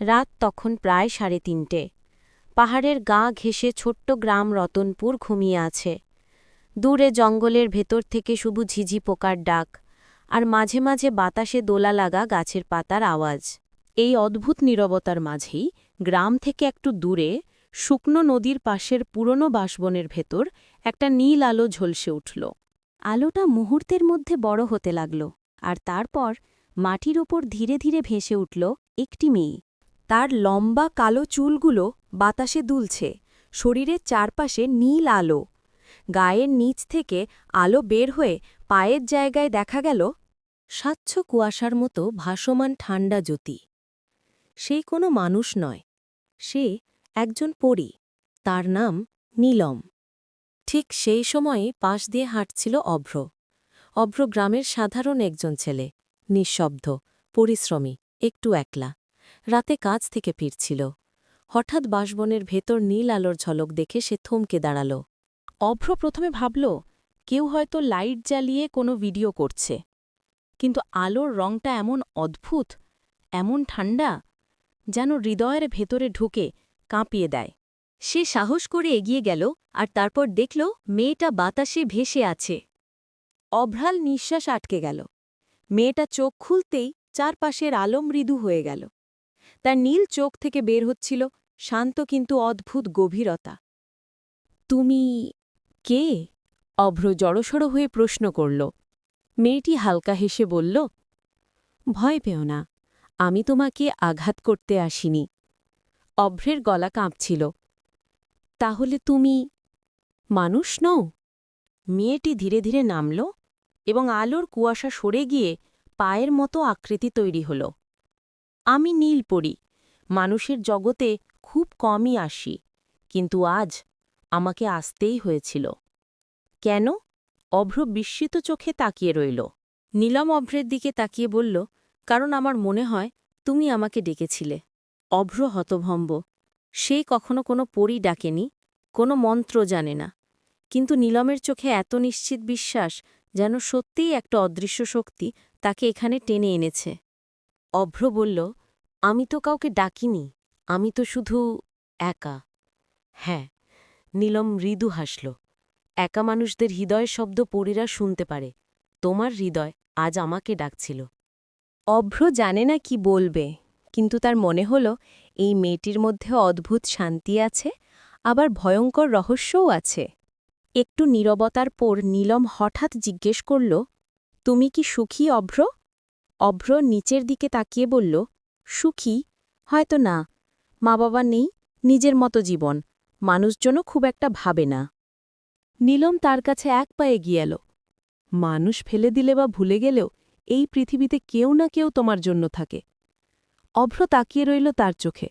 রাত তখন প্রায় সাড়ে তিনটে। পাহাড়ের গা ঘেঁষে ছোট্ট গ্রাম রতনপুর ঘুমিয়ে আছে। দূরে জঙ্গলের ভেতর থেকে শুধু ঝিঝি পোকার ডাক আর মাঝে মাঝে বাতাসে দোলা লাগা গাছের পাতার আওয়াজ। এই অদ্ভুত নীরবতার মাঝেই গ্রাম থেকে একটু দূরে শুকনো নদীর পাশের পুরনো বাসবনের ভেতর একটা নীল আলো ঝলসে উঠল। আলোটা মুহূর্তের মধ্যে বড় হতে লাগল আর তারপর মাটির ওপর ধীরে ধীরে ভেসে উঠল একটি মেয়ে। তার লম্বা কালো চুলগুলো বাতাসে দুলছে, শরীরের চারপাশে নীল আলো। গায়ের নিচ থেকে আলো বের হয়ে পায়ের জায়গায় দেখা গেল স্বচ্ছ কুয়াশার মতো ভাসমান ঠান্ডা জ্যোতি। সে কোনো মানুষ নয়, সে একজন পরী, তার নাম নীলম। ঠিক সেই সময়ে পাশ দিয়ে হাঁটছিল অভ্র। অভ্র গ্রামের সাধারণ একজন ছেলে, নিঃশব্দ, পরিশ্রমী, একটু একলা। রাতে কাজ থেকে ফিরছিল। হঠাৎ বাসবনের ভেতর নীল আলোর ঝলক দেখে সে থমকে দাঁড়াল। অভ্র প্রথমে ভাবল, কেউ হয়তো লাইট জ্বালিয়ে কোনো ভিডিও করছে। কিন্তু আলোর রংটা এমন অদ্ভুত, এমন ঠান্ডা, যেন হৃদয়ের ভেতরে ঢুকে কাঁপিয়ে দেয়। সে সাহস করে এগিয়ে গেল আর তারপর দেখল, মেয়েটা বাতাসে ভেসে আছে। অভ্রাল নিঃশ্বাস আটকে গেল। মেয়েটা চোখ খুলতেই চারপাশের আলো মৃদু হয়ে গেল। তার নীল চোখ থেকে বের হচ্ছিল শান্ত কিন্তু অদ্ভুত গভীরতা। তুমি কে? অভ্র জড়সড় হয়ে প্রশ্ন করল। মেয়েটি হালকা হেসে বলল, ভয় পেও না, আমি তোমাকে আঘাত করতে আসিনি। অভ্রের গলা কাঁপছিল। তাহলে তুমি মানুষ নও? মেয়েটি ধীরে ধীরে নামল এবং আলোর কুয়াশা সরে গিয়ে পায়ের মতো আকৃতি তৈরি হল। আমি নীল পড়ি মানুষের জগতে খুব কমই আসি। কিন্তু আজ আমাকে আসতেই হয়েছিল। কেন? অভ্র বিস্মিত চোখে তাকিয়ে রইল। নীলম অভ্রের দিকে তাকিয়ে বলল, কারণ আমার মনে হয় তুমি আমাকে ডেকেছিলে। অভ্র হতভম্ব। সে কখনো কোনো পরি ডাকেনি, কোনো মন্ত্র জানে না। কিন্তু নীলমের চোখে এত নিশ্চিত বিশ্বাস যেন সত্যিই একটা অদৃশ্য শক্তি তাকে এখানে টেনে এনেছে। অভ্র বলল, আমি তো কাউকে ডাকিনি, আমি তো শুধু একা। হ্যাঁ নীলম মৃদু হাসল, একা মানুষদের হৃদয় শব্দ পরীরা শুনতে পারে, তোমার হৃদয় আজ আমাকে ডাকছিল। অভ্র জানে না কি বলবে, কিন্তু তার মনে হল, এই মেয়েটির মধ্যে অদ্ভুত শান্তি আছে, আবার ভয়ঙ্কর রহস্যও আছে। একটু নীরবতার পর নীলম হঠাৎ জিজ্ঞেস করল, তুমি কি সুখী, অভ্র? অভ্র নিচের দিকে তাকিয়ে বলল, সুখী? হয়তো না। মা বাবা নেই, নিজের মতো জীবন। মানুষজনও খুব একটা ভাবে না। নীলম তার কাছে এক পায়ে গিয়ে এল। মানুষ ফেলে দিলে বা ভুলে গেলেও এই পৃথিবীতে কেউ না কেউ তোমার জন্য থাকে। অভ্র তাকিয়ে রইল তার চোখে।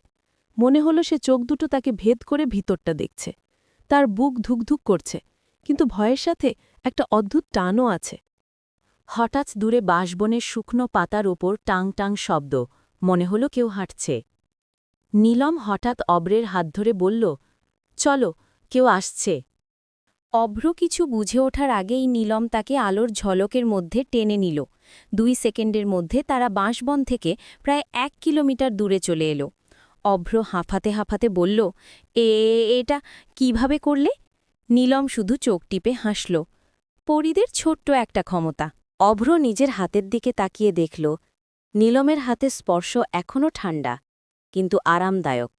মনে হলো সে চোখ দুটো তাকে ভেদ করে ভিতরটা দেখছে। তার বুক ধুকধুক করছে, কিন্তু ভয়ের সাথে একটা অদ্ভুত টানও আছে। হঠাৎ দূরে বাঁশবনের শুকনো পাতার ওপর টাং টাং শব্দ, মনে হলো কেউ হাঁটছে। নীলম হঠাৎ অব্রের হাত ধরে বলল, চলো, কেউ আসছে। অভ্র কিছু বুঝে ওঠার আগেই নীলম তাকে আলোর ঝলকের মধ্যে টেনে নিল। দুই সেকেন্ডের মধ্যে তারা বাঁশবন থেকে প্রায় এক কিলোমিটার দূরে চলে এলো। অভ্র হাঁফাতে হাঁফাতে বলল, এ, এটা কীভাবে করলে? নীলম শুধু চোখ টিপে হাসল, পরিদের ছোট্ট একটা ক্ষমতা। অভ্র নিজের হাতের দিকে তাকিয়ে দেখল, নীলমের হাতে স্পর্শ এখনও ঠান্ডা কিন্তু আরামদায়ক।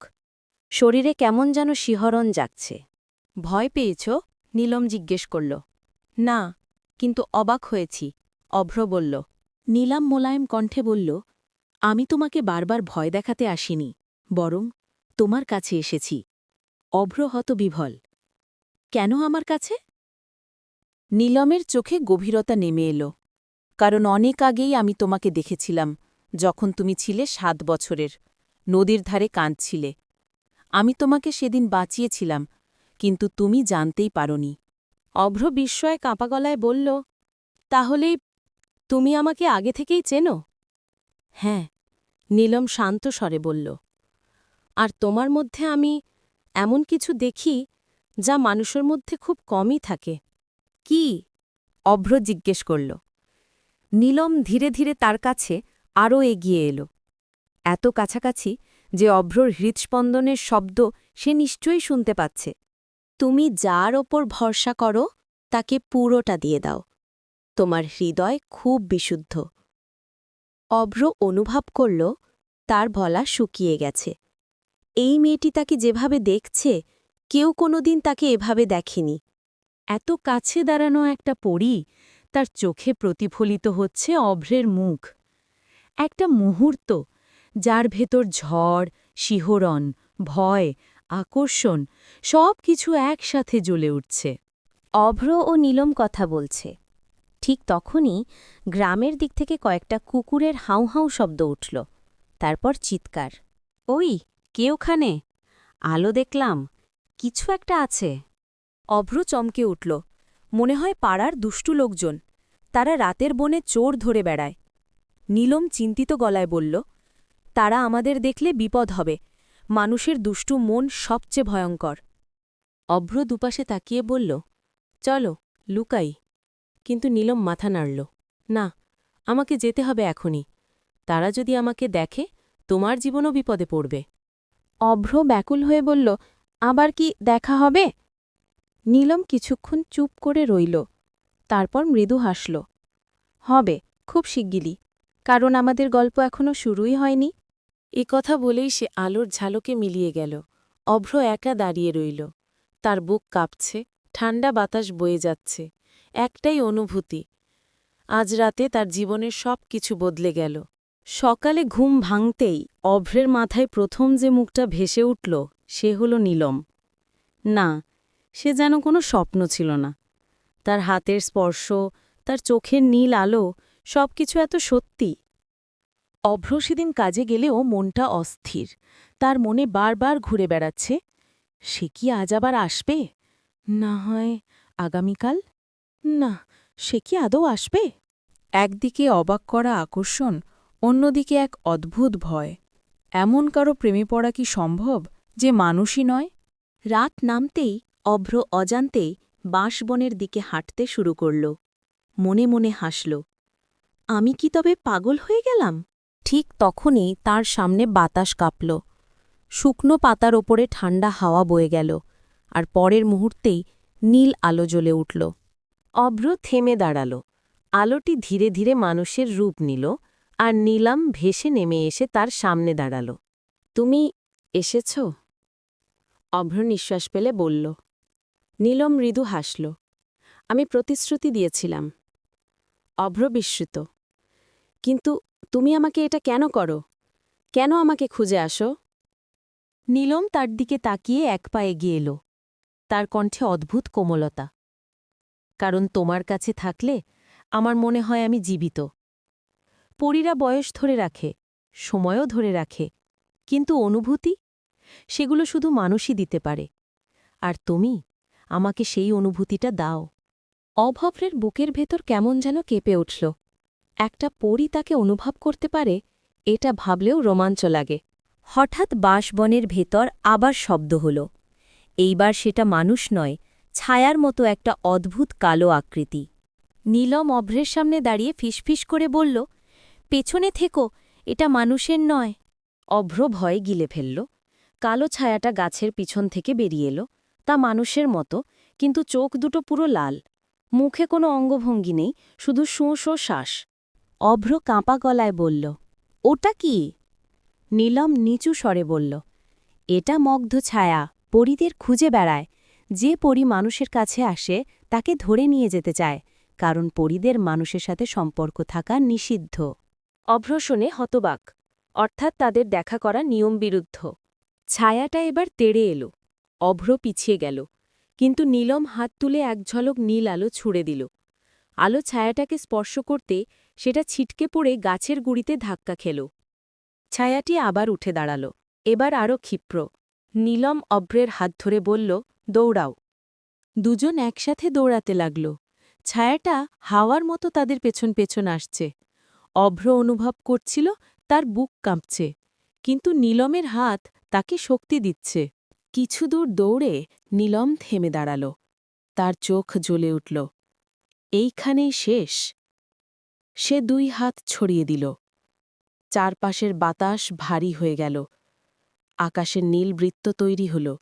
শরীরে কেমন যেন শিহরণ যাচ্ছে ভয় পেয়েছ? নীলম জিজ্ঞেস করল। না, কিন্তু অবাক হয়েছি, অভ্র বলল। নীলাম মোলায়েম কণ্ঠে বলল, আমি তোমাকে বারবার ভয় দেখাতে আসিনি, বরং তোমার কাছে এসেছি। অভ্র হত বিভল কেন আমার কাছে? নীলমের চোখে গভীরতা নেমে এলো। কারণ অনেক আগেই আমি তোমাকে দেখেছিলাম, যখন তুমি ছিলে সাত বছরের। নদীর ধারে কাঁদছিলে। আমি তোমাকে সেদিন বাঁচিয়েছিলাম, কিন্তু তুমি জানতেই পারনি। অভ্র বিস্ময়ে কাঁপা গলায় বলল, তাহলে তুমি আমাকে আগে থেকেই চেনো? হ্যাঁ নীলম শান্ত স্বরে বলল, আর তোমার মধ্যে আমি এমন কিছু দেখি যা মানুষের মধ্যে খুব কমই থাকে। কি? অভ্র জিজ্ঞেস করল নীলম ধীরে ধীরে তার কাছে আরও এগিয়ে এলো। এত কাছাকাছি যে অভ্রর হৃৎস্পন্দনের শব্দ সে নিশ্চয়ই শুনতে পাচ্ছে। তুমি যার ওপর ভরসা করো, তাকে পুরোটা দিয়ে দাও। তোমার হৃদয় খুব বিশুদ্ধ। অভ্র অনুভব করল, তার ভলা শুকিয়ে গেছে। এই মেয়েটি তাকে যেভাবে দেখছে, কেউ কোনোদিন তাকে এভাবে দেখেনি। এত কাছে দাঁড়ানো একটা পরী তার চোখে প্রতিফলিত হচ্ছে অভ্রের মুখ। একটা মুহূর্ত যার ভেতর ঝড় শিহরণ ভয় আকর্ষণ সব কিছু একসাথে জ্বলে উঠছে। অভ্র ও নীলম কথা বলছে। ঠিক তখনই গ্রামের দিক থেকে কয়েকটা কুকুরের হাউ হাউ শব্দ উঠল। তারপর চিৎকার। ওই কে ওখানে? আলো দেখলাম। কিছু একটা আছে। অভ্র চমকে উঠল। মনে হয় পাড়ার দুষ্টু লোকজন। তারা রাতের বনে চোর ধরে বেড়ায়। নীলম চিন্তিত গলায় বলল, তারা আমাদের দেখলে বিপদ হবে। মানুষের দুষ্টু মন সবচেয়ে ভয়ঙ্কর। অভ্র দুপাশে তাকিয়ে বলল, চলো, লুকাই। কিন্তু নীলম মাথা নাড়ল, না, আমাকে যেতে হবে এখনই। তারা যদি আমাকে দেখে, তোমার জীবনও বিপদে পড়বে। অভ্র ব্যাকুল হয়ে বলল, আবার কি দেখা হবে? নীলম কিছুক্ষণ চুপ করে রইল, তারপর মৃদু হাসল। হবে, খুব শিগগিলি কারণ আমাদের গল্প এখনও শুরুই হয়নি। এ কথা বলেই সে আলোর ঝালকে মিলিয়ে গেল। অভ্র একা দাঁড়িয়ে রইল। তার বুক কাঁপছে ঠান্ডা বাতাস বয়ে যাচ্ছে। একটাই অনুভূতি, আজ রাতে তার জীবনের সব কিছু বদলে গেল। সকালে ঘুম ভাঙতেই অভ্রের মাথায় প্রথম যে মুখটা ভেসে উঠল, সে হল নীলম। না সে যেন কোনো স্বপ্ন ছিল না। তার হাতের স্পর্শ, তার চোখের নীল আলো, সবকিছু এত সত্যি। অভ্র সেদিন কাজে গেলেও মনটা অস্থির। তার মনে বারবার ঘুরে বেড়াচ্ছে, সে কি আজ আবার আসবে? না হয় আগামীকাল? না, সে কি আদৌ আসবে? একদিকে অবাক করা আকর্ষণ, অন্যদিকে এক অদ্ভুত ভয়। এমন কারও প্রেমে পড়া কি সম্ভব যে মানুষই নয়? রাত নামতেই অভ্র অজান্তেই বাঁশবনের দিকে হাঁটতে শুরু করল। মনে মনে হাসল, আমি কি তবে পাগল হয়ে গেলাম? ঠিক তখনই তার সামনে বাতাস কাঁপল। শুকনো পাতার ওপরে ঠান্ডা হাওয়া বয়ে গেল, আর পরের মুহূর্তেই নীল আলো জ্বলে উঠল। অভ্র থেমে দাঁড়াল। আলোটি ধীরে ধীরে মানুষের রূপ নিল, আর নীলাম ভেসে নেমে এসে তার সামনে দাঁড়াল। তুমি এসেছ? অভ্র নিঃশ্বাস পেলে বলল নীলম মৃদু হাসল। আমি প্রতিশ্রুতি দিয়েছিলাম। অভ্র বিস্মৃত। কিন্তু তুমি আমাকে এটা কেন করো? কেন আমাকে খুঁজে আসো? নীলম তার দিকে তাকিয়ে এক পা এগিয়ে এলো। তার কণ্ঠে অদ্ভুত কোমলতা। কারণ তোমার কাছে থাকলে আমার মনে হয় আমি জীবিত। পরীরা বয়স ধরে রাখে, সময়ও ধরে রাখে, কিন্তু অনুভূতি? সেগুলো শুধু মানুষই দিতে পারে। আর তুমি? আমাকে সেই অনুভূতিটা দাও। অভব্রের বুকের ভেতর কেমন যেন কেঁপে উঠল। একটা পরী তাকে অনুভব করতে পারে, এটা ভাবলেও রোমাঞ্চ লাগে। হঠাৎ বাঁশবনের ভেতর আবার শব্দ হল। এইবার সেটা মানুষ নয়, ছায়ার মতো একটা অদ্ভুত কালো আকৃতি। নীলম অভ্রের সামনে দাঁড়িয়ে ফিসফিস করে বলল, পেছনে থেকো, এটা মানুষের নয়। অভ্র ভয়ে গিলে ফেলল। কালো ছায়াটা গাছের পিছন থেকে বেরিয়ে এলো। তা মানুষের মতো, কিন্তু চোখ দুটো পুরো লাল। মুখে কোনো অঙ্গভঙ্গি নেই, শুধু শোঁ শোঁ শ্বাস। অভ্র কাঁপা গলায় বলল, ওটা কি? নীলম নিচু স্বরে বলল, এটা মগ্ধ ছায়া, পরীদের খুঁজে বেড়ায়। যে পরী মানুষের কাছে আসে, তাকে ধরে নিয়ে যেতে চায়, কারণ পরীদের মানুষের সাথে সম্পর্ক থাকা নিষিদ্ধ। অভ্র হতবাক, অর্থাৎ তাদের দেখা করা নিয়ম বিরুদ্ধ ছায়াটা এবার তেড়ে এলো। অভ্র পিছিয়ে গেল। কিন্তু নীলম হাত তুলে এক ঝলক নীল আলো ছুড়ে দিল। আলো ছায়াটাকে স্পর্শ করতে সেটা ছিটকে পড়ে গাছের গুড়িতে ধাক্কা খেল। ছায়াটি আবার উঠে দাঁড়াল। এবার আরও ক্ষিপ্র। নীলম অভ্রের হাত ধরে বলল, দৌড়াও। দুজন একসাথে দৌড়াতে লাগল। ছায়াটা হাওয়ার মতো তাদের পেছন পেছন আসছে। অভ্র অনুভব করছিল, তার বুক কাঁপছে। কিন্তু নীলমের হাত তাকে শক্তি দিচ্ছে। কিছু দূর দৌড়ে নীলম থেমে দাঁড়াল। তার চোখ জ্বলে উঠল। এইখানেই শেষ। সে দুই হাত ছড়িয়ে দিল। চারপাশের বাতাস ভারী হয়ে গেল। আকাশের নীল বৃত্ত তৈরি হল।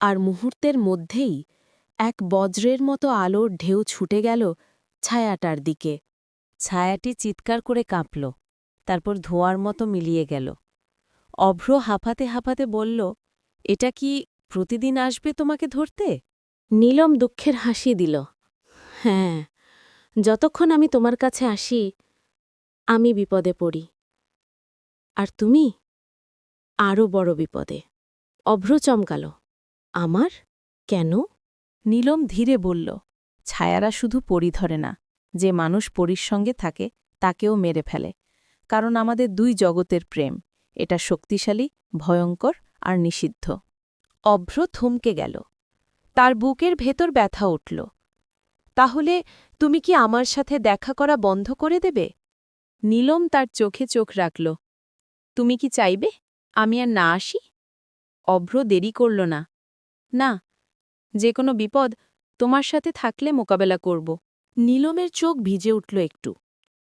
আর মুহূর্তের মধ্যেই এক বজ্রের মতো আলোর ঢেউ ছুটে গেল ছায়াটার দিকে। ছায়াটি চিৎকার করে কাঁপল, তারপর ধোঁয়ার মতো মিলিয়ে গেল। অভ্র হাঁপাতে হাঁপাতে বলল এটা কি প্রতিদিন আসবে তোমাকে ধরতে? নীলম দুঃখের হাসি দিল। হ্যাঁ যতক্ষণ আমি তোমার কাছে আসি, আমি বিপদে পড়ি। আর তুমি? আরও বড় বিপদে। অভ্র চমকাল। আমার? কেন? নীলম ধীরে বলল, ছায়ারা শুধু পরি ধরে না, যে মানুষ পরীর সঙ্গে থাকে, তাকেও মেরে ফেলে। কারণ আমাদের দুই জগতের প্রেম, এটা শক্তিশালী, ভয়ঙ্কর আর নিষিদ্ধ। অভ্র থমকে গেল। তার বুকের ভেতর ব্যথা উঠল। তাহলে তুমি কি আমার সাথে দেখা করা বন্ধ করে দেবে? নীলম তার চোখে চোখ রাখল। তুমি কি চাইবে? আমি আর না আসি? অভ্র দেরি করল না। না, যে কোনো বিপদ তোমার সাথে থাকলে মোকাবেলা করব। নীলমের চোখ ভিজে উঠল একটু।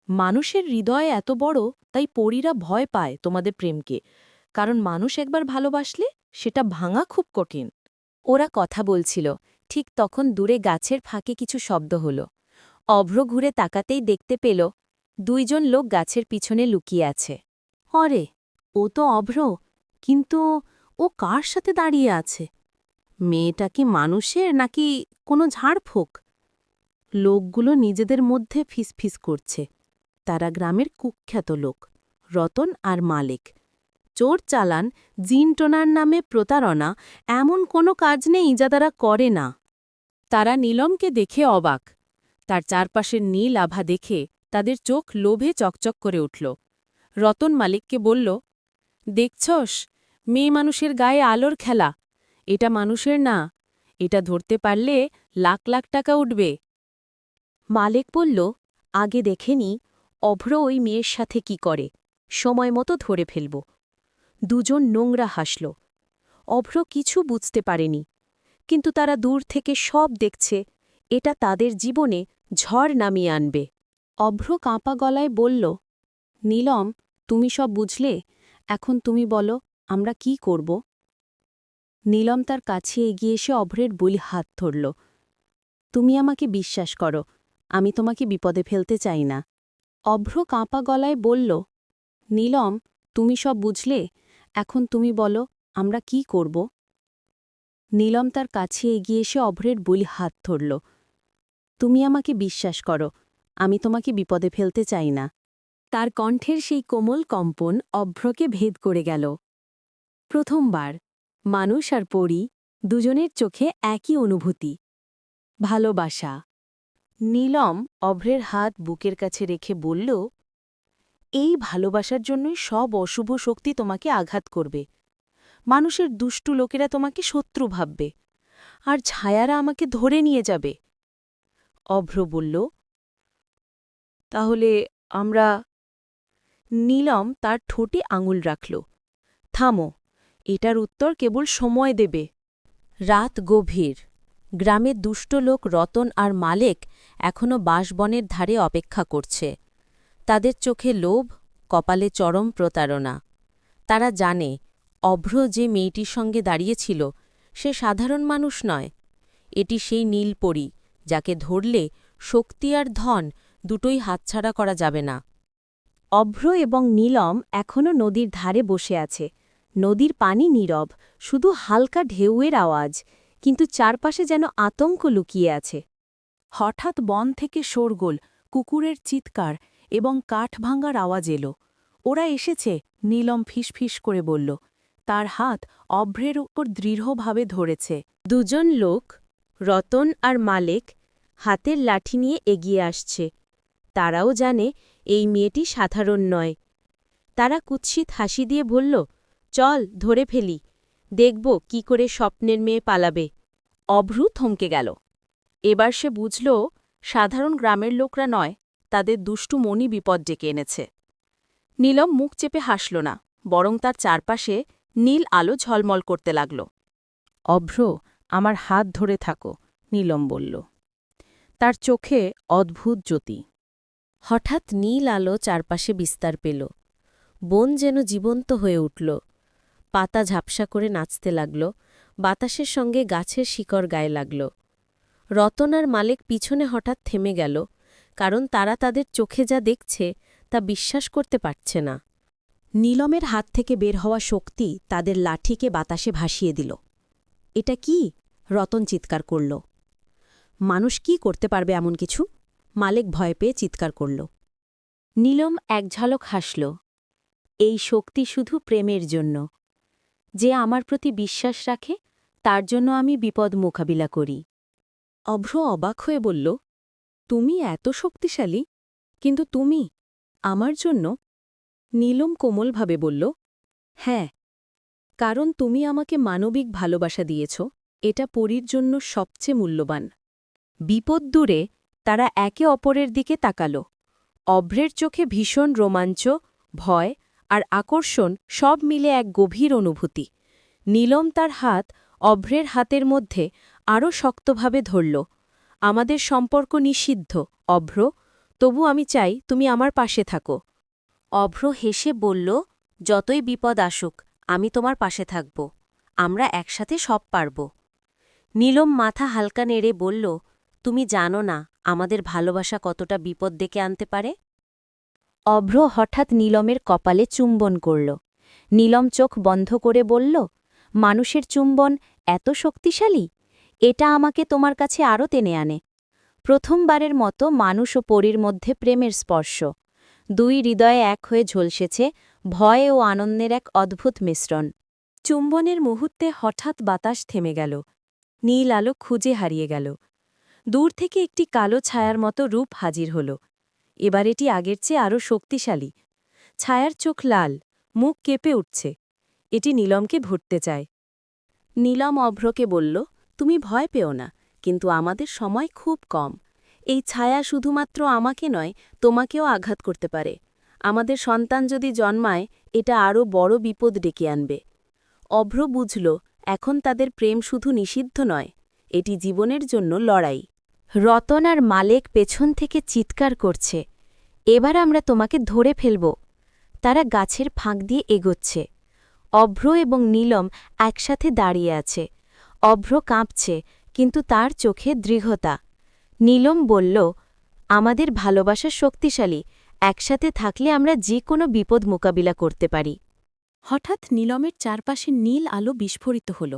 মানুষের হৃদয় এত বড়, তাই পরীরা ভয় পায় তোমাদের প্রেমকে। কারণ মানুষ একবার ভালোবাসলে সেটা ভাঙা খুব কঠিন। ওরা কথা বলছিল। ঠিক তখন দূরে গাছের ফাঁকে কিছু শব্দ হল। অভ্র ঘুরে তাকাতেই দেখতে পেল, দুইজন লোক গাছের পিছনে লুকিয়ে আছে। অরে, ও তো অভ্র, কিন্তু ও কার সাথে দাঁড়িয়ে আছে? মেয়েটা কি মানুষের নাকি কোনো ঝাড়ফুঁক? লোকগুলো নিজেদের মধ্যে ফিসফিস করছে। তারা গ্রামের কুখ্যাত লোক, রতন আর মালিক। চোর চালান জিনটোনার নামে প্রতারণা, এমন কোনো কাজ নেই যা তারা করে না। তারা নীলমকে দেখে অবাক। তার চারপাশের নীল আভা দেখে তাদের চোখ লোভে চকচক করে উঠল। রতন মালিককে বলল, দেখছস, মেয়ে মানুষের গায়ে আলোর খেলা। এটা মানুষের না, এটা ধরতে পারলে লাখ লাখ টাকা উঠবে। মালিক বলল, আগে দেখেনি অভ্র ওই মেয়ের সাথে কি করে? সময় মতো ধরে ফেলব। দুজন নোংরা হাসল। অভ্র কিছু বুঝতে পারেনি, কিন্তু তারা দূর থেকে সব দেখছে, এটা তাদের জীবনে ঝড় নামিয়ে আনবে। অভ্র কাঁপা গলায় বলল, নীলম, তুমি সব বুঝলে? এখন তুমি বলো, আমরা কি করব? নীলম তার কাছে এগিয়ে এসে অভ্রের বই হাত ধরল, তুমি আমাকে বিশ্বাস করো, আমি তোমাকে বিপদে ফেলতে চাই না। অভ্র কাঁপা গলায় বলল, নীলম, তুমি সব বুঝলে? এখন তুমি বলো, আমরা কি করব? নীলম তার কাছে এগিয়ে এসে অভ্রের বলি হাত ধরল। তুমি আমাকে বিশ্বাস করো, আমি তোমাকে বিপদে ফেলতে চাই না। তার কণ্ঠের সেই কোমল কম্পন অভ্রকে ভেদ করে গেল। প্রথমবার, মানুষ আর পরী দুজনের চোখে একই অনুভূতি। ভালোবাসা। নীলম অভ্রের হাত বুকের কাছে রেখে বলল এই ভালোবাসার জন্যই সব অশুভ শক্তি তোমাকে আঘাত করবে। মানুষের দুষ্টু লোকেরা তোমাকে শত্রু ভাববে। আর ছায়ারা আমাকে ধরে নিয়ে যাবে। অভ্র বলল, তাহলে আমরা নীলম তার ঠোঁটে আঙুল রাখল। থামো, এটার উত্তর কেবল সময় দেবে। রাত গভীর। গ্রামের দুষ্ট লোক রতন আর মালেক এখনও বাঁশবনের ধারে অপেক্ষা করছে। তাদের চোখে লোভ, কপালে চরম প্রতারণা। তারা জানে, অভ্র যে মেয়েটির সঙ্গে দাঁড়িয়েছিল, সে সাধারণ মানুষ নয়। এটি সেই নীলপরি যাকে ধরলে শক্তি আর ধন দুটোই হাতছাড়া করা যাবে না। অভ্র এবং নীলম এখনও নদীর ধারে বসে আছে। নদীর পানি নীরব, শুধু হালকা ঢেউয়ের আওয়াজ, কিন্তু চারপাশে যেন আতঙ্ক লুকিয়ে আছে। হঠাৎ বন থেকে শোরগোল, কুকুরের চিৎকার এবং কাঠ ভাঙ্গার আওয়াজ এলো। ওরা এসেছে, নীলম ফিসফিস করে বলল, তার হাত অভ্রের উপর দৃঢ়ভাবে ধরেছে। দুজন লোক, রতন আর মালেক, হাতের লাঠি নিয়ে এগিয়ে আসছে। তারাও জানে এই মেয়েটি সাধারণ নয়। তারা কুৎসিত হাসি দিয়ে বলল, চল, ধরে ফেলি। দেখব কি করে স্বপ্নের মেয়ে পালাবে। অভ্রু থমকে গেল। এবার সে বুঝল, সাধারণ গ্রামের লোকরা নয়। তাদের দুষ্টু মনি বিপদ ডেকে এনেছে। নীলম মুখ চেপে হাসল না, বরং তার চারপাশে নীল আলো ঝলমল করতে লাগল। অভ্র, আমার হাত ধরে থাকো, নীলম বলল। তার চোখে অদ্ভুত জ্যোতি। হঠাৎ নীল আলো চারপাশে বিস্তার পেল। বন যেন জীবন্ত হয়ে উঠল। পাতা ঝাপসা করে নাচতে লাগল, বাতাসের সঙ্গে গাছের শিকড় গায়ে লাগল। রতন আর মালেক পিছনে হঠাৎ থেমে গেল। কারণ তারা তাদের চোখে যা দেখছে, তা বিশ্বাস করতে পারছে না। নীলমের হাত থেকে বের হওয়া শক্তি তাদের লাঠিকে বাতাসে ভাসিয়ে দিল। এটা কি? রতন চিৎকার করল। মানুষ কি করতে পারবে এমন কিছু? মালেক ভয় পেয়ে চিৎকার করল। নীলম এক ঝলক হাসল। এই শক্তি শুধু প্রেমের জন্য। যে আমার প্রতি বিশ্বাস রাখে, তার জন্য আমি বিপদ মোকাবিলা করি। অভ্র অবাক হয়ে বলল তুমি এত শক্তিশালী, কিন্তু তুমি আমার জন্য নীলম কোমলভাবে বলল হ্যাঁ কারণ তুমি আমাকে মানবিক ভালোবাসা দিয়েছ, এটা পরীর জন্য সবচেয়ে মূল্যবান। বিপদ দূরে তারা একে অপরের দিকে তাকাল। অভ্রের চোখে ভীষণ রোমাঞ্চ, ভয় আর আকর্ষণ সব মিলে এক গভীর অনুভূতি। নীলম তার হাত অভ্রের হাতের মধ্যে আরও শক্তভাবে ধরল। আমাদের সম্পর্ক নিষিদ্ধ, অভ্র, তবু আমি চাই তুমি আমার পাশে থাকো। অভ্র হেসে বলল, যতই বিপদ আসুক, আমি তোমার পাশে থাকব। আমরা একসাথে সব পারব। নীলম মাথা হালকা নেড়ে বলল, তুমি জানো না আমাদের ভালোবাসা কতটা বিপদ ডেকে আনতে পারে? অভ্র হঠাৎ নীলমের কপালে চুম্বন করল। নীলম চোখ বন্ধ করে বলল, মানুষের চুম্বন এত শক্তিশালী? এটা আমাকে তোমার কাছে আরও টেনে আনে। প্রথমবারের মতো মানুষ ও পরীর মধ্যে প্রেমের স্পর্শ। দুই হৃদয়ে এক হয়ে ঝলসেছে ভয় ও আনন্দের এক অদ্ভুত মিশ্রণ। চুম্বনের মুহূর্তে হঠাৎ বাতাস থেমে গেল। নীল আলো খুঁজে হারিয়ে গেল। দূর থেকে একটি কালো ছায়ার মতো রূপ হাজির হল। এবার এটি আগের চেয়ে আরও শক্তিশালী। ছায়ার চোখ লাল, মুখ কেঁপে উঠছে। এটি নীলমকে ভরতে চায়। নীলম অভ্রকে বলল তুমি ভয় পেও না, কিন্তু আমাদের সময় খুব কম। এই ছায়া শুধুমাত্র আমাকে নয়, তোমাকেও আঘাত করতে পারে। আমাদের সন্তান যদি জন্মায়, এটা আরও বড় বিপদ ডেকে আনবে। অভ্র বুঝল, এখন তাদের প্রেম শুধু নিষিদ্ধ নয়, এটি জীবনের জন্য লড়াই। রতন আর মালেক পেছন থেকে চিৎকার করছে, এবার আমরা তোমাকে ধরে ফেলব। তারা গাছের ফাঁক দিয়ে এগোচ্ছে। অভ্র এবং নীলম একসাথে দাঁড়িয়ে আছে। অভ্র কাঁপছে, কিন্তু তার চোখে দৃঢ়তা। নীলম বলল, আমাদের ভালোবাসা শক্তিশালী, একসাথে থাকলে আমরা যে কোনো বিপদ মোকাবিলা করতে পারি। হঠাৎ নীলমের চারপাশে নীল আলো বিস্ফোরিত হল।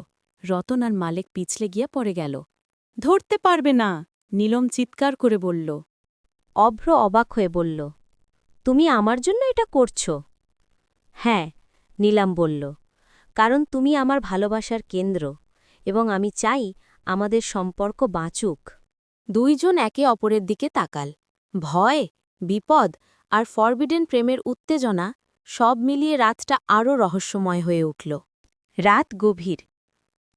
রতন আর মালেক পিছলে গিয়া পড়ে গেল। ধরতে পারবে না, নীলম চিৎকার করে বলল। অভ্র অবাক হয়ে বলল, তুমি আমার জন্য এটা করছ? হ্যাঁ নীলাম বলল, কারণ তুমি আমার ভালোবাসার কেন্দ্র। এবং আমি চাই আমাদের সম্পর্ক বাঁচুক। দুইজন একে অপরের দিকে তাকাল। ভয়, বিপদ আর ফরবিডেন প্রেমের উত্তেজনা সব মিলিয়ে রাতটা আরও রহস্যময় হয়ে উঠল। রাত গভীর।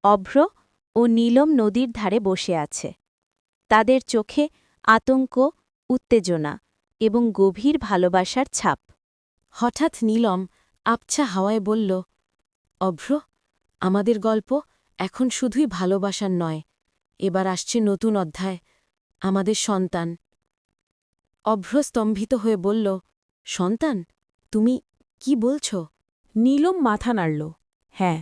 অভ্র ও নীলম নদীর ধারে বসে আছে। তাদের চোখে আতঙ্ক, উত্তেজনা এবং গভীর ভালোবাসার ছাপ। হঠাৎ নীলম আবছা হাওয়ায় বলল, অভ্র, আমাদের গল্প এখন শুধুই ভালোবাসার নয়, এবার আসছে নতুন অধ্যায়, আমাদের সন্তান। অভ্রস্তম্ভিত হয়ে বলল, সন্তান, তুমি কি বলছ? নীলম মাথা নাড়ল হ্যাঁ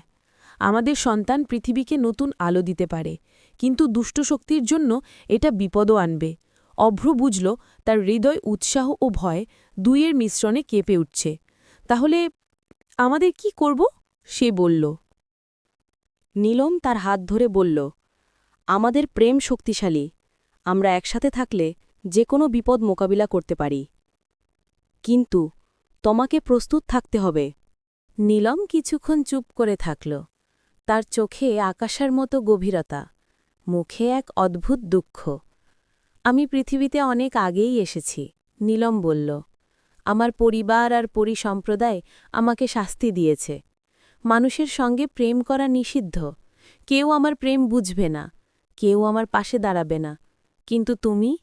আমাদের সন্তান পৃথিবীকে নতুন আলো দিতে পারে, কিন্তু দুষ্ট শক্তির জন্য এটা বিপদও আনবে। অভ্র বুঝল, তার হৃদয় উৎসাহ ও ভয় দুইয়ের মিশ্রণে কেঁপে উঠছে। তাহলে আমাদের কি করব? সে বলল নীলম তার হাত ধরে বলল, আমাদের প্রেম শক্তিশালী। আমরা একসাথে থাকলে যে কোনো বিপদ মোকাবিলা করতে পারি। কিন্তু তোমাকে প্রস্তুত থাকতে হবে। নীলম কিছুক্ষণ চুপ করে থাকল। তার চোখে আকাশের মতো গভীরতা, মুখে এক অদ্ভুত দুঃখ। আমি পৃথিবীতে অনেক আগেই এসেছি, নীলম বলল। আমার পরিবার আর পরিসম্প্রদায় আমাকে শাস্তি দিয়েছে। মানুষের সঙ্গে প্রেম করা নিষিদ্ধ। কেউ আমার প্রেম বুঝবে না, কেউ আমার পাশে দাঁড়াবে না। কিন্তু তুমি?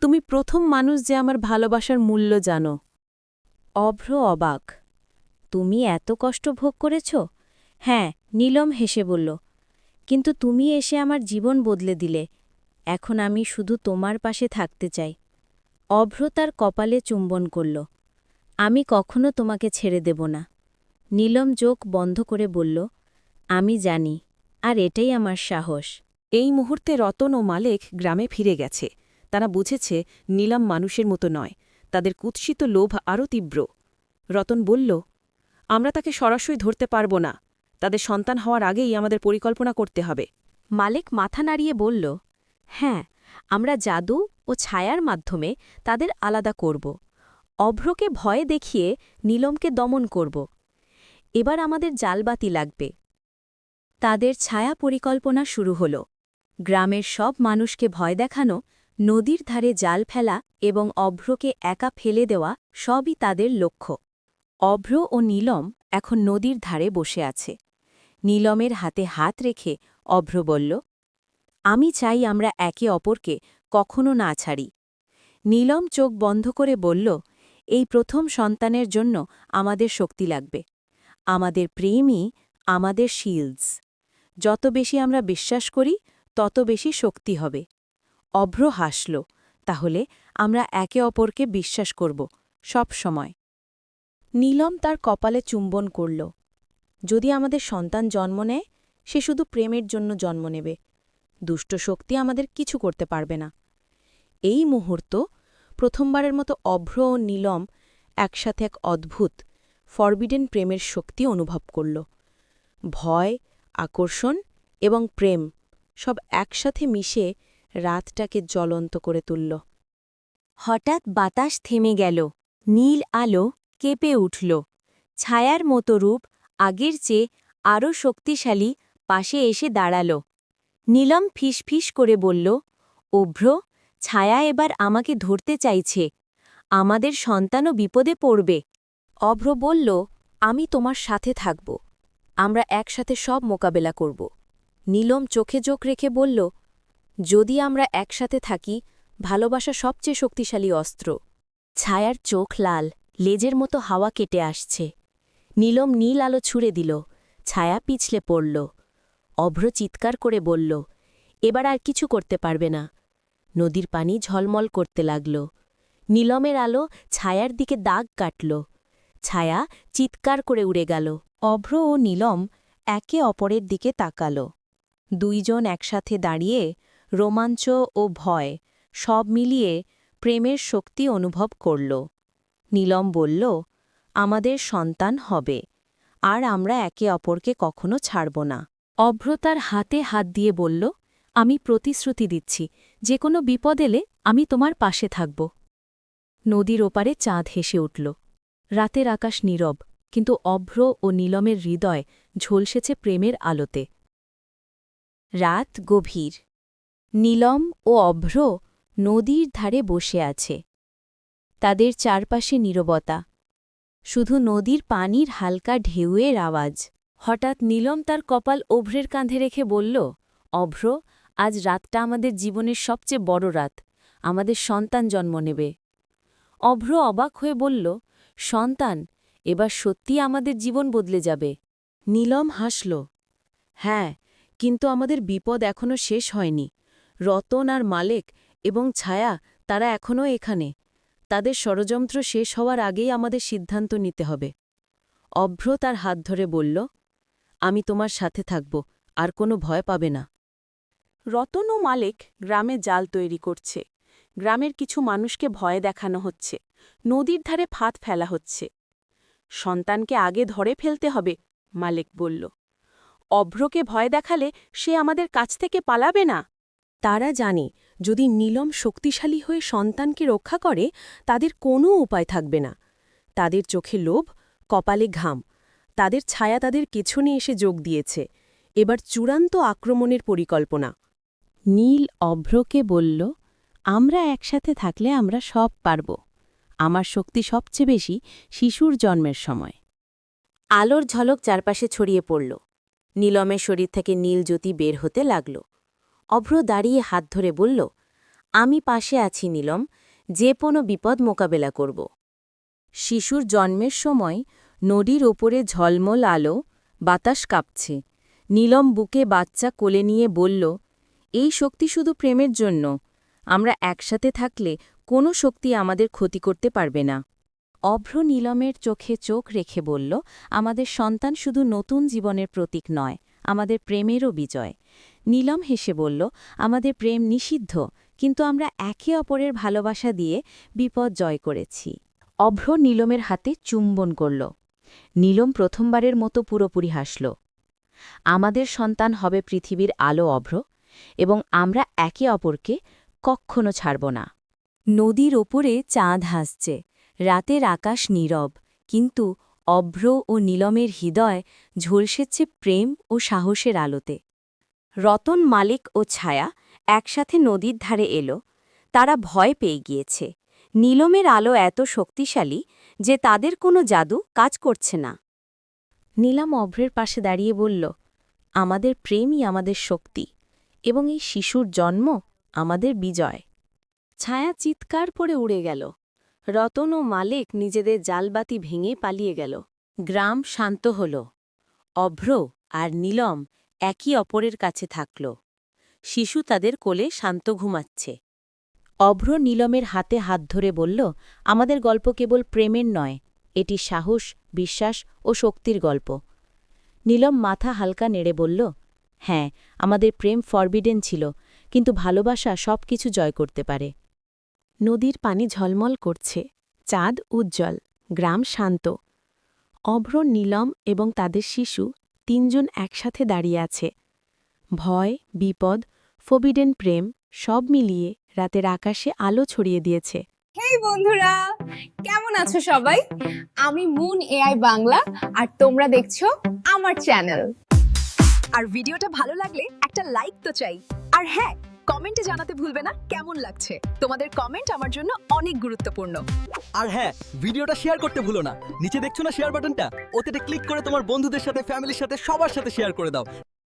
তুমি প্রথম মানুষ যে আমার ভালোবাসার মূল্য জানো। অভ্র অবাক। তুমি এত কষ্ট ভোগ করেছ? হ্যাঁ নীলম হেসে বলল। কিন্তু তুমি এসে আমার জীবন বদলে দিলে। এখন আমি শুধু তোমার পাশে থাকতে চাই। অভ্র তার কপালে চুম্বন করল। আমি কখনো তোমাকে ছেড়ে দেব না। নীলম চোখ বন্ধ করে বলল আমি জানি আর এটাই আমার সাহস। এই মুহূর্তে রতন ও মালেক গ্রামে ফিরে গেছে। তারা বুঝেছে নীলাম মানুষের মতো নয় তাদের কুৎসিত লোভ আরও তীব্র। রতন বলল আমরা তাকে সরাসরি ধরতে পারব না। তাদের সন্তান হওয়ার আগেই আমাদের পরিকল্পনা করতে হবে। মালেক মাথা নাড়িয়ে বলল হ্যাঁ আমরা জাদু ও ছায়ার মাধ্যমে তাদের আলাদা করব। অভ্রকে ভয়ে দেখিয়ে নীলমকে দমন করব। এবার আমাদের জালবাতি লাগবে। তাদের ছায়া পরিকল্পনা শুরু হল। গ্রামের সব মানুষকে ভয় দেখানো, নদীর ধারে জাল ফেলা এবং অভ্রকে একা ফেলে দেওয়া সবই তাদের লক্ষ্য। অভ্র ও নীলম এখন নদীর ধারে বসে আছে। নীলমের হাতে হাত রেখে অভ্র বলল, আমি চাই আমরা একে অপরকে কখনো না ছাড়ি। নীলম চোখ বন্ধ করে বলল, এই প্রথম সন্তানের জন্য আমাদের শক্তি লাগবে। আমাদের প্রেমই আমাদের শিলস যত বেশি আমরা বিশ্বাস করি, তত বেশি শক্তি হবে। অভ্র হাসল, তাহলে আমরা একে অপরকে বিশ্বাস করব, সব সময়। নীলম তার কপালে চুম্বন করল। যদি আমাদের সন্তান জন্ম নেয়, সে শুধু প্রেমের জন্য জন্ম নেবে। দুষ্ট শক্তি আমাদের কিছু করতে পারবে না। এই মুহূর্ত প্রথমবারের মতো অভ্র ও নীলম একসাথে এক অদ্ভুত ফরবিডেন প্রেমের শক্তি অনুভব করল। ভয়, আকর্ষণ এবং প্রেম সব একসাথে মিশে রাতটাকে জ্বলন্ত করে তুলল। হঠাৎ বাতাস থেমে গেল, নীল আলো কেঁপে উঠল। ছায়ার মতো রূপ আগের চেয়ে আরও শক্তিশালী পাশে এসে দাঁড়াল। নীলম ফিসফিস করে বলল, অভ্র, ছায়া এবার আমাকে ধরতে চাইছে। আমাদের সন্তানও বিপদে পড়বে। অভ্র বলল, আমি তোমার সাথে থাকব। আমরা একসাথে সব মোকাবেলা করব। নীলম চোখে চোখ রেখে বলল, যদি আমরা একসাথে থাকি, ভালোবাসা সবচেয়ে শক্তিশালী অস্ত্র। ছায়ার চোখ লাল, লেজের মতো হাওয়া কেটে আসছে। নীলম নীল আলো ছুঁড়ে দিল, ছায়া পিছলে পড়ল। অভ্র চিৎকার করে বলল, এবার আর কিছু করতে পারবে না। নদীর পানি ঝলমল করতে লাগল। নীলমের আলো ছায়ার দিকে দাগ কাটল। ছায়া চিৎকার করে উড়ে গেল। অভ্র ও নীলম একে অপরের দিকে তাকাল। দুইজন একসাথে দাঁড়িয়ে রোমাঞ্চ ও ভয় সব মিলিয়ে প্রেমের শক্তি অনুভব করল। নীলম বলল, আমাদের সন্তান হবে, আর আমরা একে অপরকে কখনো ছাড়ব না। অভ্র তার হাতে হাত দিয়ে বলল, আমি প্রতিশ্রুতি দিচ্ছি, যে কোনো বিপদ এলে আমি তোমার পাশে থাকব। নদীর ওপারে চাঁদ হেসে উঠল। রাতের আকাশ নীরব, কিন্তু অভ্র ও নীলমের হৃদয় ঝলসেছে প্রেমের আলোতে। রাত গভীর। নীলম ও অভ্র নদীর ধারে বসে আছে। তাদের চারপাশে নীরবতা। শুধু নদীর পানির হালকা ঢেউয়ের আওয়াজ। হঠাৎ নীলম তার কপাল অভ্রের কাঁধে রেখে বলল, অভ্র, আজ রাতটা আমাদের জীবনের সবচেয়ে বড় রাত। আমাদের সন্তান জন্ম নেবে। অভ্র অবাক হয়ে বলল সন্তান এবার সত্যি আমাদের জীবন বদলে যাবে। নীলম হাসল হ্যাঁ কিন্তু আমাদের বিপদ এখনও শেষ হয়নি। রতন আর মালেক এবং ছায়া তারা এখনও এখানে। তাদের ষড়যন্ত্র শেষ হওয়ার আগেই আমাদের সিদ্ধান্ত নিতে হবে। অভ্র তার হাত ধরে বলল আমি তোমার সাথে থাকব আর কোনো ভয় পাবে না। রতন ও মালেক গ্রামে জাল তৈরি করছে। গ্রামের কিছু মানুষকে ভয় দেখানো হচ্ছে। নদীর ধারে ফাঁদ ফেলা হচ্ছে। সন্তানকে আগে ধরে ফেলতে হবে, মালেক বলল। অভ্রকে ভয় দেখালে সে আমাদের কাছ থেকে পালাবে না। তারা জানে, যদি নীলম শক্তিশালী হয়ে সন্তানকে রক্ষা করে, তাদের কোনো উপায় থাকবে না। তাদের চোখে লোভ, কপালে ঘাম। তাদের ছায়া তাদের পেছনে এসে যোগ দিয়েছে। এবার চূড়ান্ত আক্রমণের পরিকল্পনা। নীল অভ্রকে বলল, আমরা একসাথে থাকলে আমরা সব পারব। আমার শক্তি সবচেয়ে বেশি শিশুর জন্মের সময়। আলোর ঝলক চারপাশে ছড়িয়ে পড়ল। নীলমের শরীর থেকে নীল জ্যোতি বের হতে লাগল। অভ্র দাঁড়িয়ে হাত ধরে বলল, আমি পাশে আছি, নীলম। যে কোনো বিপদ মোকাবেলা করব। শিশুর জন্মের সময় নদীর ওপরে ঝলমল আলো, বাতাস কাঁপছে। নীলম বুকে বাচ্চা কোলে নিয়ে বলল, এই শক্তি শুধু প্রেমের জন্য। আমরা একসাথে থাকলে কোনো শক্তি আমাদের ক্ষতি করতে পারবে না। অভ্র নীলমের চোখে চোখ রেখে বলল, আমাদের সন্তান শুধু নতুন জীবনের প্রতীক নয়, আমাদের প্রেমেরও বিজয়। নীলম হেসে বলল, আমাদের প্রেম নিষিদ্ধ, কিন্তু আমরা একে অপরের ভালোবাসা দিয়ে বিপদ জয় করেছি। অভ্র নীলমের হাতে চুম্বন করল। নীলম প্রথমবারের মতো পুরোপুরি হাসল, আমাদের সন্তান হবে পৃথিবীর আলো অভ্র, এবং আমরা একে অপরকে কক্ষনো ছাড়ব না। নদীর ওপরে চাঁদ হাসছে। রাতের আকাশ নীরব, কিন্তু অভ্র ও নীলমের হৃদয় ঝলসেচ্ছে প্রেম ও সাহসের আলোতে। রতন, মালিক ও ছায়া একসাথে নদীর ধারে এলো। তারা ভয় পেয়ে গিয়েছে। নীলমের আলো এত শক্তিশালী যে তাদের কোনো জাদু কাজ করছে না। নীলাম অভ্রের পাশে দাঁড়িয়ে বলল, আমাদের প্রেমই আমাদের শক্তি, এবং এই শিশুর জন্ম আমাদের বিজয়। ছায়া চিৎকার করে উড়ে গেল। রতন ও মালিক নিজেদের জালবাতি ভেঙে পালিয়ে গেল। গ্রাম শান্ত হল। অভ্র আর নীলম একই অপরের কাছে থাকল। শিশু তাদের কোলে শান্ত ঘুমাচ্ছে। অভ্র নীলমের হাতে হাত ধরে বলল, আমাদের গল্প কেবল প্রেমের নয়, এটি সাহস, বিশ্বাস ও শক্তির গল্প। নীলম মাথা হালকা নেড়ে বলল হ্যাঁ আমাদের প্রেম ফরবিডেন ছিল, কিন্তু ভালোবাসা সব কিছু জয় করতে পারে। নদীর পানি ঝলমল করছে। চাঁদ উজ্জ্বল, গ্রাম শান্ত। অভ্র নীলম এবং তাদের শিশু তিনজন একসাথে দাঁড়িয়ে আছে। ভয়, বিপদ, ফবিডেন প্রেম সব মিলিয়ে রাতের আকাশে আলো ছড়িয়ে দিয়েছে। বন্ধুরা, কেমন আছো সবাই? আমি মুন এআই বাংলা আর তোমরা দেখছ আমার চ্যানেল। আর ভিডিওটা ভালো লাগলে একটা লাইক তো চাই। আর হ্যাঁ কমেন্টে জানাতে ভুলবে না, কেমন লাগছে? তোমাদের কমেন্ট আমার জন্য অনেক গুরুত্বপূর্ণ। আর হ্যাঁ ভিডিওটা শেয়ার করতে ভুলো না। নিচে দেখছ না শেয়ার বাটনটা? ওতে ক্লিক করে তোমার বন্ধুদের সাথে, ফ্যামিলির সাথে, সবার সাথে শেয়ার করে দাও।